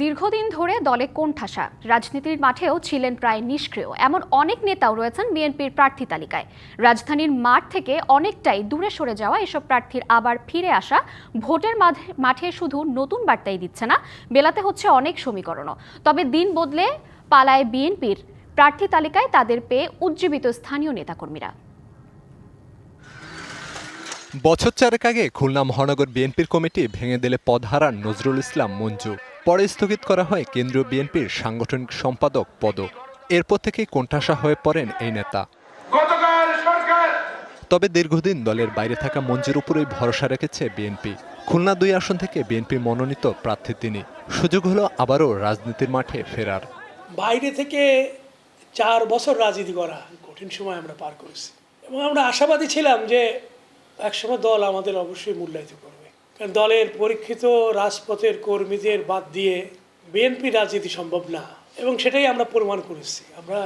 দীর্ঘদিন ধরে দলে কোণঠাসা। রাজনীতির মাঠেও ছিলেন প্রায় নিষ্ক্রিয়। এমন অনেক নেতাও রয়েছেন বিএনপির প্রার্থী তালিকায়। রাজধানীর মাঠ থেকে অনেকটাই দূরে সরে যাওয়া এসব প্রার্থীর আবার ফিরে আসা ভোটের মাঠে শুধু নতুন বার্তাই দিচ্ছে না, বেলাতে হচ্ছে অনেক সমীকরণও। তবে দিন বদলে পালায় বিএনপির প্রার্থী তালিকায় তাদের পেয়ে উজ্জীবিত স্থানীয় নেতাকর্মীরা। বছর চারেক আগে খুলনা মহানগর বিএনপির কমিটি ভেঙে দিলে পদ হারান নজরুল ইসলাম মঞ্জু পরে স্থগিত করা হয় কেন্দ্রীয় বিএনপির সাংগঠনিক সম্পাদক পদ। এরপর থেকেই কোণঠাসা হয়ে পড়েন এই নেতা। তবে দীর্ঘদিন দলের বাইরে থাকা মঞ্জুর উপরেই ভরসা রেখেছে বিএনপি। খুলনা দুই আসন থেকে বিএনপি মনোনীত প্রার্থী তিনি। সুযোগ হলো আবারও রাজনীতির মাঠে ফেরার। বাইরে থেকে চার বছর রাজনীতি করা কঠিন সময় আমরা পার করেছি। এবং আমরা আশাবাদী ছিলাম যে একসময় দল আমাদের অবশ্যই মূল্যায়িত করবে। দলের পরীক্ষিত রাজপথের কর্মীদের বাদ দিয়ে বিএনপি রাজনীতি সম্ভব না এবং সেটাই আমরা প্রমাণ করেছি আমরা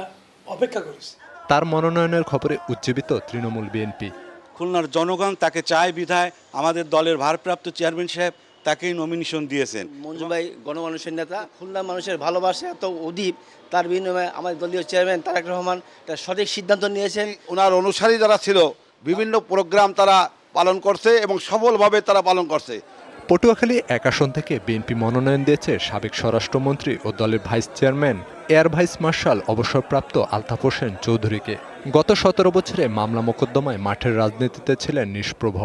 অপেক্ষা করেছি। তার মনোনয়নের খবরে উজ্জীবিত তৃণমূল বিএনপি। খুলনার জনগণ তাকে চায় বিধায় আমাদের দলের ভারপ্রাপ্ত চেয়ারম্যান সাহেব তাকেই নমিনেশন দিয়েছেন। মঞ্জু ভাই গণমানুষের নেতা খুলনা মানুষের ভালোবাসা এত অধিক তার বিনিময়ে আমাদের দলীয় চেয়ারম্যান তারেক রহমান তার সঠিক সিদ্ধান্ত নিয়েছেন। ওনার অনুসারী যারা ছিল বিভিন্ন প্রোগ্রাম তারা পালন করছে এবং সফলভাবে তারা পালন করছে। পটুয়াখালী এক আসন থেকে বিএনপি মনোনয়ন দিয়েছে সাবেক স্বরাষ্ট্রমন্ত্রী ও দলের vice chairman air vice marshal অবসরপ্রাপ্ত আলতাফ হোসেন চৌধুরীকে। গত সতেরো বছরে মামলা মোকদ্দমায় মাঠের রাজনীতিতে ছিলেন নিষ্প্রভ।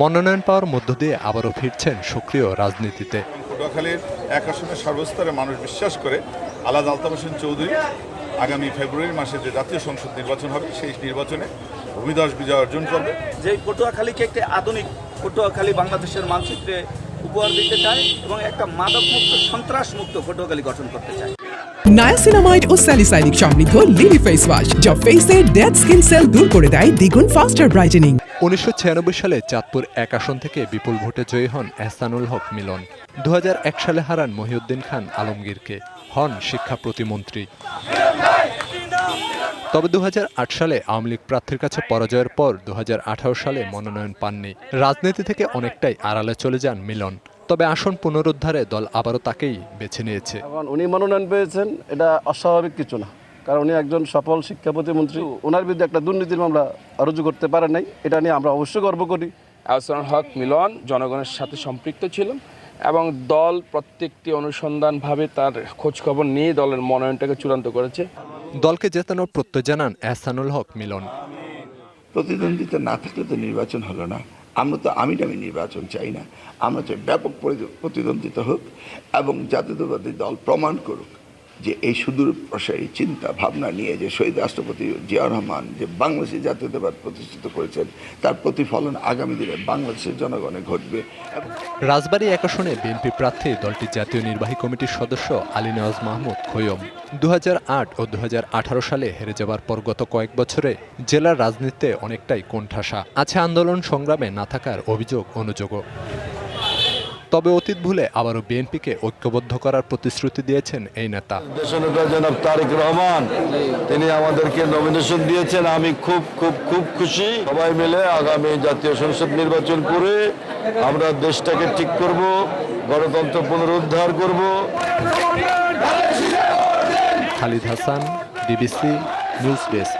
মনোনয়ন পাওয়ার মধ্য দিয়ে আবারও ফিরছেন সক্রিয় রাজনীতিতে। পটুয়াখালীর এক আসনে সর্বস্তরের মানুষ বিশ্বাস করে আলাদ আলতাফ হোসেন চৌধুরী আগামী ফেব্রুয়ারি মাসে যে জাতীয় সংসদ নির্বাচন হবে সেই নির্বাচনে ভূমিদস বিজয় অর্জন করবে। যে পটুয়াখালীকে একটি আধুনিক পটুয়াখালী বাংলাদেশের মানচিত্রে উপহার দিতে চায় এবং একটা মাদকমুক্ত সন্ত্রাসমুক্ত পটুয়াখালী গঠন করতে চায়। নায়াসিনামাইড ও স্যালিসাইনিক সমৃদ্ধ লিলি ফেস ওয়াশ যা ফেসের ডেড স্কিন সেল দূর করে দেয় দ্বিগুণ ফাস্টার ব্রাইটেনিং উনিশশো ছিয়ানব্বই সালে চাঁদপুর এক আসন থেকে বিপুল ভোটে জয়ী হন এহসানুল হক মিলন। দু হাজার এক সালে হারান মহিউদ্দিন খান আলমগীরকে হন শিক্ষা প্রতিমন্ত্রী। তবে দু হাজার আট সালে আওয়ামী লীগ প্রার্থীর কাছে পরাজয়ের পর দু হাজার আঠারো সালে মনোনয়ন পাননি। রাজনীতি থেকে অনেকটাই আড়ালে চলে যান মিলন। তবে আসন পুনরুদ্ধারে দল আবারও তাকেই বেছে নিয়েছে। উনি মনোনয়ন পেয়েছেন এটা অস্বাভাবিক কিছু না। কারণ উনি একজন সফল শিক্ষা প্রতিমন্ত্রী। ওনার বিরুদ্ধে একটা দুর্নীতির মামলা রুজু করতে পারেন নাই। এটা নিয়ে আমরা অবশ্যই গর্ব করি। আহসানুল হক মিলন জনগণের সাথে সম্পৃক্ত ছিলেন এবং দল প্রত্যেকটি অনুসন্ধানভাবে তার খোঁজখবর নিয়ে দলের মনোনয়নটাকে চূড়ান্ত করেছে। দলকে জেতানোর প্রত্যয় জানান এহসানুল হক মিলন। প্রতিদ্বন্দ্বিতা না থাকলে তো নির্বাচন হলো না। আমরা তো আমি আমি নির্বাচন চাই না। আমরা চাই ব্যাপক প্রতিদ্বন্দ্বিতা হোক এবং জাতীয়তাবাদী দল প্রমাণ করুক। যে এই সুদূর প্রসারী চিন্তা, ভাবনা নিয়ে যে শহীদ রাষ্ট্রপতি জিয়া রহমান যে বাংলাদেশে জাতীয়তাবাদ প্রতিষ্ঠিত করেছেন, তার প্রতিফলন আগামী দিনে বাংলাদেশের জনগণে ঘটবে। রাজবাড়ী এক আসনে বিএনপি প্রার্থী দলটির জাতীয় নির্বাহী কমিটির সদস্য আলী নওয়াজ মাহমুদ খৈয়ম। দু হাজার আট ও দু হাজার আঠারো সালে হেরে যাবার পর গত কয়েক বছরে জেলার রাজনীতিতে অনেকটাই কোণঠাসা। আছে আন্দোলন সংগ্রামে না থাকার অভিযোগ, অনুযোগও। তবে অতীত ভুলে আবারও বিএনপিকে ঐক্যবদ্ধ করার প্রতিশ্রুতি দিয়েছেন এই নেতা। দেশনেতা জনাব তারেক রহমান তিনি আমাদেরকে নমিনেশন দিয়েছেন। আমি খুব খুব খুব খুশি। সবাই মিলে আগামী জাতীয় সংসদ নির্বাচন করে আমরা দেশটাকে ঠিক করব গণতন্ত্র পুনরুদ্ধার করব। Khalid Hasan DBC news desk.